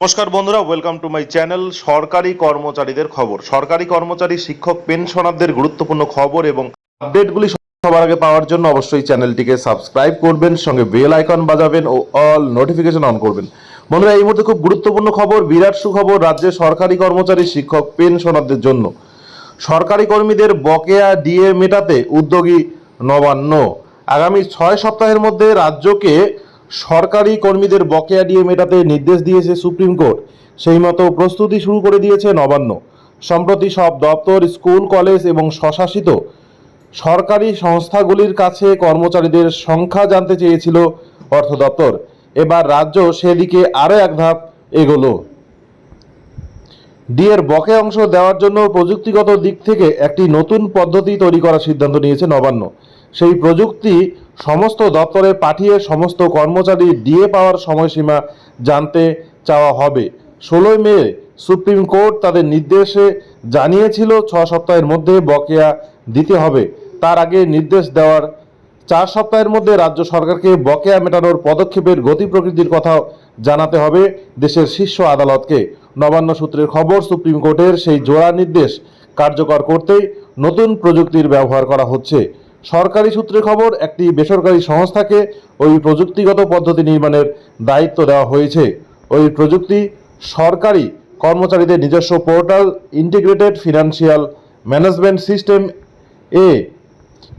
নমস্কার বন্ধুরা welcome to my channel সরকারি কর্মচারীদের খবর। সরকারি কর্মচারী, শিক্ষক, পেনশনারদের গুরুত্বপূর্ণ খবর এবং আপডেটগুলি সবার আগে পাওয়ার জন্য অবশ্যই চ্যানেলটিকে সাবস্ক্রাইব করবেন, সঙ্গে বেল আইকন বাজাবেন ও অল নোটিফিকেশন অন করবেন। বন্ধুরা, এই মুহূর্তে খুব গুরুত্বপূর্ণ খবর, বিরাট সুখবর রাজ্যের সরকারি কর্মচারী, শিক্ষক, পেনশনারদের জন্য। সরকারি কর্মীদের বকেয়া ডিএ মেটাতে উদ্যোগী নবান্ন। আগামী ছয় সপ্তাহের মধ্যে রাজ্যকে সরকারি কর্মীদের বকেয়া ডিএ মেটাতে নির্দেশ দিয়েছে সুপ্রিম কোর্ট। সেই মতো প্রস্তুতি শুরু করে দিয়েছে নবান্ন। সম্প্রতি সব দপ্তর, স্কুল, কলেজ এবং স্বশাসিত সরকারি সংস্থাগুলির কাছে কর্মচারীদের সংখ্যা জানতে চেয়েছিল অর্থ দপ্তর। এবার রাজ্য সেদিকে আরও এক ধাপ এগোলো। ডিএর বকে অংশ দেওয়ার জন্য প্রযুক্তিগত দিক থেকে একটি নতুন পদ্ধতি তৈরি করার সিদ্ধান্ত নিয়েছে নবান্ন। সেই প্রযুক্তি সমস্ত দপ্তরে পাঠিয়ে সমস্ত কর্মচারী ডিএ পাওয়ার সময়সীমা জানতে চাওয়া হবে। ষোলোই মে সুপ্রিম কোর্ট তাদের নির্দেশে জানিয়েছিল, ছ সপ্তাহের মধ্যে বকেয়া দিতে হবে। তার আগে নির্দেশ দেওয়ার চার সপ্তাহের মধ্যে রাজ্য সরকারকে বকেয়া মেটানোর পদক্ষেপের গতি প্রকৃতির কথাও জানাতে হবে দেশের শীর্ষ আদালতকে। নবান্ন সূত্রের খবর, সুপ্রিম কোর্টের সেই জোড়া নির্দেশ কার্যকর করতেই নতুন প্রযুক্তির ব্যবহার করা হচ্ছে। সরকারি সূত্রে খবর, একটি বেসরকারি সংস্থাকে ওই প্রযুক্তিগত পদ্ধতি নির্মাণের দায়িত্ব দেওয়া হয়েছে। ওই প্রযুক্তি সরকারি কর্মচারীদের নিজস্ব portal, integrated financial management system এ।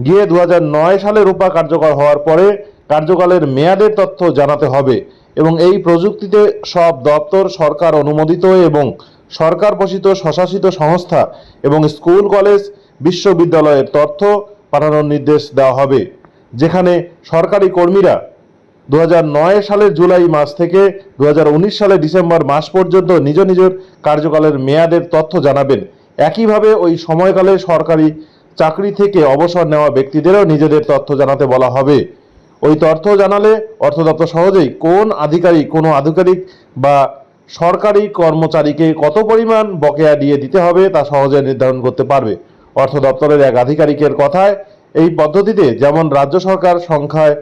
গিয়ে দু হাজার নয় সালে রূপা কার্যকর হওয়ার পরে কার্যকালের মেয়াদের তথ্য জানাতে হবে এবং এই প্রযুক্তিতে সব দপ্তর, সরকার অনুমোদিত এবং সরকার পোষিত স্বশাসিত সংস্থা এবং স্কুল, কলেজ, বিশ্ববিদ্যালয়ের তথ্য পাঠানোর নির্দেশ দেওয়া হবে, যেখানে সরকারি কর্মীরা দু হাজার নয় সালের জুলাই মাস থেকে দু সালের ডিসেম্বর মাস পর্যন্ত নিজ নিজের কার্যকালের মেয়াদের তথ্য জানাবেন। একইভাবে ওই সময়কালে সরকারি চাকরি থেকে অবসর নেওয়া ব্যক্তিদেরও নিজেদের তথ্য জানাতে বলা হবে। ওই তথ্য জানালে অর্থ দপ্তর সহজেই কোন আধিকারিক, কোনো আধিকারিক বা সরকারি কর্মচারীকে কত পরিমাণ বকেয়া দিয়ে দিতে হবে তা সহজে নির্ধারণ করতে পারবে। অর্থ দপ্তরের এক আধিকারিকের কথায়, এই পদ্ধতিতে যেমন রাজ্য সরকার সংখ্যায়,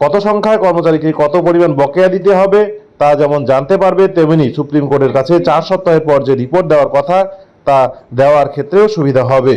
কত সংখ্যায় কর্মচারীকে কত পরিমাণ বকেয়া দিতে হবে, তা যেমন জানতে পারবে, তেমনি সুপ্রিম কোর্টের কাছে চার সপ্তাহের পর যে রিপোর্ট দেওয়ার কথা, তা দেওয়ার ক্ষেত্রেও সুবিধা হবে।